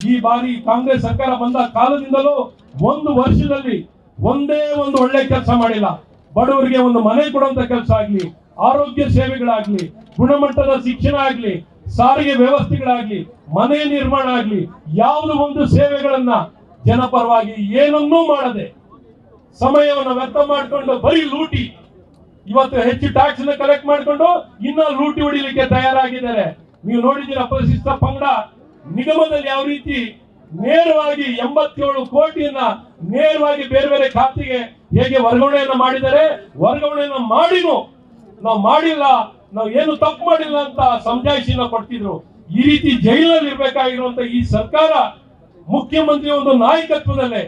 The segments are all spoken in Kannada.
ಈ ಬಾರಿ ಕಾಂಗ್ರೆಸ್ ಸರ್ಕಾರ ಬಂದ ಕಾಲದಿಂದಲೂ ಒಂದು ವರ್ಷದಲ್ಲಿ ಒಂದೇ ಒಂದು ಒಳ್ಳೆ ಕೆಲಸ ಮಾಡಿಲ್ಲ. ಬಡವರಿಗೆ ಒಂದು ಮನೆ ಕೊಡುವಂತ ಕೆಲಸ ಆಗ್ಲಿ, ಆರೋಗ್ಯ ಸೇವೆಗಳಾಗ್ಲಿ, ಗುಣಮಟ್ಟದ ಶಿಕ್ಷಣ ಆಗ್ಲಿ, ಸಾರಿಗೆ ವ್ಯವಸ್ಥೆಗಳಾಗ್ಲಿ, ಮನೆ ನಿರ್ಮಾಣ ಆಗ್ಲಿ, ಯಾವುದು ಒಂದು ಸೇವೆಗಳನ್ನ ಜನಪರವಾಗಿ ಏನನ್ನೂ ಮಾಡದೆ ಸಮಯವನ್ನು ವ್ಯರ್ಥ ಮಾಡಿಕೊಂಡು ಬರೀ ಲೂಟಿ, ಇವತ್ತು ಹೆಚ್ಚು ಟ್ಯಾಕ್ಸ್ ಕಲೆಕ್ಟ್ ಮಾಡಿಕೊಂಡು ಇನ್ನ ಲೂಟಿ ಹೊಡಿಲಿಕ್ಕೆ ತಯಾರಾಗಿದ್ದಾರೆ. ನೀವು ನೋಡಿದ್ದೀರಾ ಪರಿಶಿಷ್ಟ ಪಂಗಡ? ನಿಗಮದಲ್ಲಿ ಯಾವ ರೀತಿ ನೇರವಾಗಿ ಎಂಬತ್ತೇಳು ಕೋಟಿಯನ್ನ ನೇರವಾಗಿ ಬೇರೆ ಬೇರೆ ಖಾತೆಗೆ ಹೇಗೆ ವರ್ಗಾವಣೆಯನ್ನ ಮಾಡಿದರೆ, ವರ್ಗಾವಣೆಯನ್ನ ಮಾಡಿನೂ ನಾವು ಮಾಡಿಲ್ಲ, ನಾವು ಏನು ತಪ್ಪು ಮಾಡಿಲ್ಲ ಅಂತ ಸಮಜಾಯಿಷಿನ ಕೊಡ್ತಿದ್ರು. ಈ ರೀತಿ ಜೈಲಲ್ಲಿ ಇರ್ಬೇಕಾಗಿರುವಂತ ಈ ಸರ್ಕಾರ ಮುಖ್ಯಮಂತ್ರಿ ಒಂದು ನಾಯಕತ್ವದಲ್ಲೇ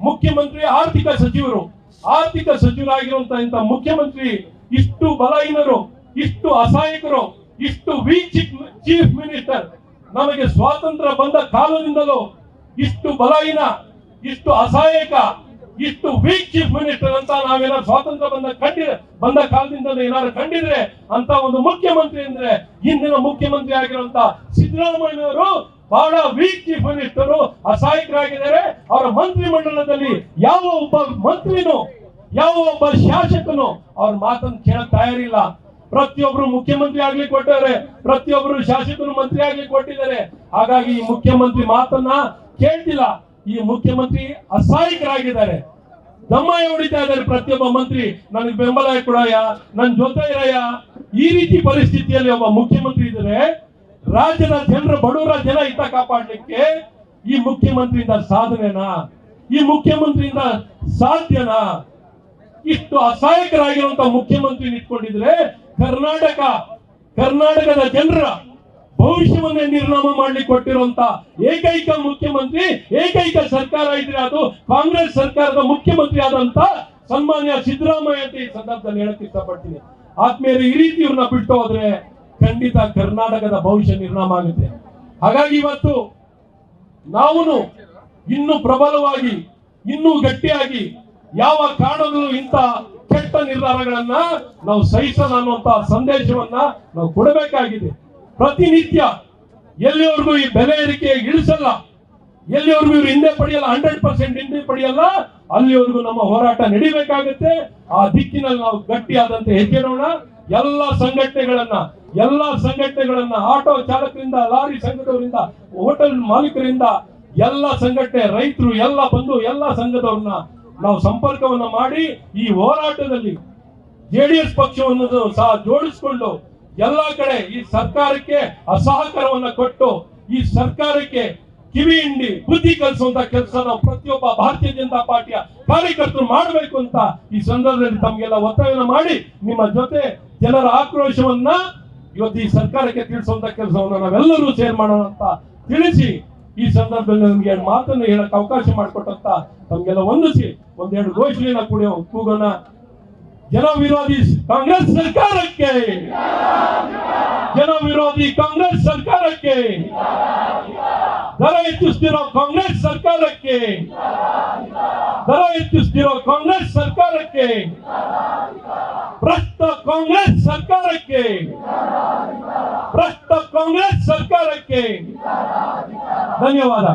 ಮುಖ್ಯಮಂತ್ರಿ ಆರ್ಥಿಕ ಸಚಿವರು, ಆರ್ಥಿಕ ಸಚಿವರಾಗಿರುವಂತ ಇಂಥ ಮುಖ್ಯಮಂತ್ರಿ ಇಷ್ಟು ಬಲಹೀನರು, ಇಷ್ಟು ಅಸಹಾಯಕರು, ಇಷ್ಟು ವೀಕ್ ಚೀಫ್ ಮಿನಿಸ್ಟರ್ ನಮಗೆ ಸ್ವಾತಂತ್ರ್ಯ ಬಂದ ಕಾಲದಿಂದಲೂ ಇಷ್ಟು ಬಲಹೀನ, ಇಷ್ಟು ಅಸಹಾಯಕ, ಇಷ್ಟು ವೀಕ್ ಚೀಫ್ ಮಿನಿಸ್ಟರ್ ಅಂತ ನಾವೇನಾದ್ರು ಸ್ವಾತಂತ್ರ್ಯ ಬಂದ ಕಂಡಿದ್ರೆ ಬಂದ ಕಾಲದಿಂದ ಏನಾದ್ರು ಕಂಡಿದ್ರೆ ಅಂತ ಒಂದು ಮುಖ್ಯಮಂತ್ರಿ ಅಂದ್ರೆ ಇಂದಿನ ಮುಖ್ಯಮಂತ್ರಿ ಆಗಿರುವಂತ ಸಿದ್ದರಾಮಯ್ಯನವರು ಬಹಳ ವೀಕ್ ಚೀಫ್ ಮಿನಿಸ್ಟರು ಅಸಹಾಯಕರಾಗಿದ್ದಾರೆ. ಅವರ ಮಂತ್ರಿ ಮಂಡಲದಲ್ಲಿ ಯಾವ ಒಬ್ಬ ಮಂತ್ರಿನೂ, ಯಾವ ಒಬ್ಬ ಶಾಸಕನು ಅವ್ರ ಮಾತನ್ನು ಕೇಳಕ್ ತಯಾರಿಲ್ಲ. ಪ್ರತಿಯೊಬ್ರು ಮುಖ್ಯಮಂತ್ರಿ ಆಗ್ಲಿ ಕೊಟ್ಟವ್ರೆ ಪ್ರತಿಯೊಬ್ರು ಶಾಸಕರು ಮಂತ್ರಿ ಆಗ್ಲಿ ಕೊಟ್ಟಿದ್ದಾರೆ. ಹಾಗಾಗಿ ಈ ಮುಖ್ಯಮಂತ್ರಿ ಮಾತನ್ನ ಕೇಳ್ತಿಲ್ಲ. ಈ ಮುಖ್ಯಮಂತ್ರಿ ಅಸಹಾಯಕರಾಗಿದ್ದಾರೆ. ದಮ್ಮ ಹೊಡಿತಾ ಇದ್ದಾರೆ ಪ್ರತಿಯೊಬ್ಬ ಮಂತ್ರಿ. ನನಗೆ ಬೆಂಬಲ ಕೊಡಯ್ಯ, ನನ್ ಜೊತೆ ಇರಯ್ಯ. ಈ ರೀತಿ ಪರಿಸ್ಥಿತಿಯಲ್ಲಿ ಒಬ್ಬ ಮುಖ್ಯಮಂತ್ರಿ ಇದ್ರೆ ರಾಜ್ಯದ ಜನರ, ಬಡವರ ಜನ ಹಿತ ಕಾಪಾಡ್ಲಿಕ್ಕೆ ಈ ಮುಖ್ಯಮಂತ್ರಿಯಿಂದ ಸಾಧನೆನಾ? ಈ ಮುಖ್ಯಮಂತ್ರಿಯಿಂದ ಸಾಧ್ಯನಾ? ಇಷ್ಟು ಅಸಹಾಯಕರಾಗಿರುವಂತ ಮುಖ್ಯಮಂತ್ರಿ ನಿಂತ್ಕೊಂಡಿದ್ರೆ ಕರ್ನಾಟಕ, ಕರ್ನಾಟಕದ ಜನರ ಭವಿಷ್ಯವನ್ನೇ ನಿರ್ನಾಮ ಮಾಡಲಿ ಕೊಟ್ಟಿರುವಂತ ಏಕೈಕ ಮುಖ್ಯಮಂತ್ರಿ, ಏಕೈಕ ಸರ್ಕಾರ ಇದ್ರೆ ಅದು ಕಾಂಗ್ರೆಸ್ ಸರ್ಕಾರದ ಮುಖ್ಯಮಂತ್ರಿ ಆದಂತ ಸನ್ಮಾನ್ಯ ಸಿದ್ದರಾಮಯ್ಯ ಅಂತ ಈ ಸಂದರ್ಭದಲ್ಲಿ ಹೇಳಕ್ ಇಷ್ಟಪಡ್ತೀನಿ. ಆದ್ಮೇಲೆ ಈ ರೀತಿ ಇವ್ರನ್ನ ಬಿಟ್ಟು ಹೋದ್ರೆ ಖಂಡಿತ ಕರ್ನಾಟಕದ ಭವಿಷ್ಯ ನಿರ್ನಾಮ ಆಗುತ್ತೆ. ಹಾಗಾಗಿ ಇವತ್ತು ನಾವು ಇನ್ನೂ ಪ್ರಬಲವಾಗಿ, ಇನ್ನೂ ಗಟ್ಟಿಯಾಗಿ ಯಾವ ಕಾರಣಗಳು ಇಂಥ ಕೆಟ್ಟ ನಿರ್ಧಾರಗಳನ್ನ ನಾವು ಸಹಿಸಲ್ಲ ಅನ್ನುವಂತ ಸಂದೇಶವನ್ನ ನಾವು ಕೊಡಬೇಕಾಗಿದೆ. ಪ್ರತಿನಿತ್ಯ ಎಲ್ಲಿವರೆಗೂ ಈ ಬೆಲೆ ಏರಿಕೆ ಇಳಿಸಲ್ಲ, ಎಲ್ಲಿವರೆಗೂ ಇವರು ಹಿಂದೆ ಪಡೆಯಲ್ಲ ಹಂಡ್ರೆಡ್ ಪರ್ಸೆಂಟ್ ಹಿಂದೆ ಪಡೆಯಲ್ಲ, ಅಲ್ಲಿವರೆಗೂ ನಮ್ಮ ಹೋರಾಟ ನಡಿಬೇಕಾಗುತ್ತೆ. ಆ ದಿಕ್ಕಿನಲ್ಲಿ ನಾವು ಗಟ್ಟಿಯಾದಂತೆ ಹೆಜ್ಜೆಡೋಣ. ಎಲ್ಲ ಸಂಘಟನೆಗಳನ್ನ ಎಲ್ಲ ಸಂಘಟನೆಗಳನ್ನ ಆಟೋ ಚಾಲಕರಿಂದ, ಲಾರಿ ಸಂಘದವರಿಂದ, ಹೋಟೆಲ್ ಮಾಲೀಕರಿಂದ ಎಲ್ಲ ಸಂಘಟನೆ ರೈತರು, ಎಲ್ಲ ಬಂದು ಎಲ್ಲ ಸಂಘದವ್ರನ್ನ ನಾವು ಸಂಪರ್ಕವನ್ನು ಮಾಡಿ ಈ ಹೋರಾಟದಲ್ಲಿ ಜೆಡಿಎಸ್ ಪಕ್ಷವನ್ನು ಸಹ ಜೋಡಿಸಿಕೊಂಡು ಎಲ್ಲ ಕಡೆ ಈ ಸರ್ಕಾರಕ್ಕೆ ಅಸಹಕಾರವನ್ನು ಕೊಟ್ಟು ಈ ಸರ್ಕಾರಕ್ಕೆ ಕಿವಿ ಹಿಂಡಿ ಬುದ್ಧಿ ಕಲಿಸುವಂತ ಕೆಲಸ ನಾವು ಪ್ರತಿಯೊಬ್ಬ ಭಾರತೀಯ ಜನತಾ ಪಾರ್ಟಿಯ ಕಾರ್ಯಕರ್ತರು ಮಾಡಬೇಕು ಅಂತ ಈ ಸಂದರ್ಭದಲ್ಲಿ ತಮಗೆಲ್ಲ ಒತ್ತಾಯವನ್ನು ಮಾಡಿ ನಿಮ್ಮ ಜೊತೆ ಜನರ ಆಕ್ರೋಶವನ್ನ ಇವತ್ತು ಈ ಸರ್ಕಾರಕ್ಕೆ ತಿಳಿಸುವಂತ ಕೆಲಸವನ್ನು ನಾವೆಲ್ಲರೂ ಸೇರ್ ಮಾಡೋಣ ಅಂತ ತಿಳಿಸಿ ಈ ಸಂದರ್ಭದಲ್ಲಿ ನಮ್ಗೆ ಎರಡು ಮಾತನ್ನು ಹೇಳಕ್ ಅವಕಾಶ ಮಾಡಿಕೊಟ್ಟಂತ ತಮ್ಗೆಲ್ಲ ವಂದಿಸಿ ಒಂದೆರಡು ಘೋಷಣೆನ ಕೂಡ ಕೂಗೋಣ. ಜನ ವಿರೋಧಿ ಕಾಂಗ್ರೆಸ್ ಸರ್ಕಾರಕ್ಕೆ. ಜನ ವಿರೋಧಿ ಕಾಂಗ್ರೆಸ್ ಸರ್ಕಾರಕ್ಕೆ. ದರ ಹೆಚ್ಚಿಸ್ತಿರೋ ಕಾಂಗ್ರೆಸ್ ಸರ್ಕಾರಕ್ಕೆ. ದರ ಹೆಚ್ಚಿಸ್ತಿರೋ ಕಾಂಗ್ರೆಸ್ ಸರ್ಕಾರಕ್ಕೆ. ಭ್ರಷ್ಟ ಕಾಂಗ್ರೆಸ್ ಸರ್ಕಾರಕ್ಕೆ. ಭ್ರಷ್ಟ ಕಾಂಗ್ರೆಸ್ ಸರ್ಕಾರಕ್ಕೆ ಧನ್ಯವಾದ.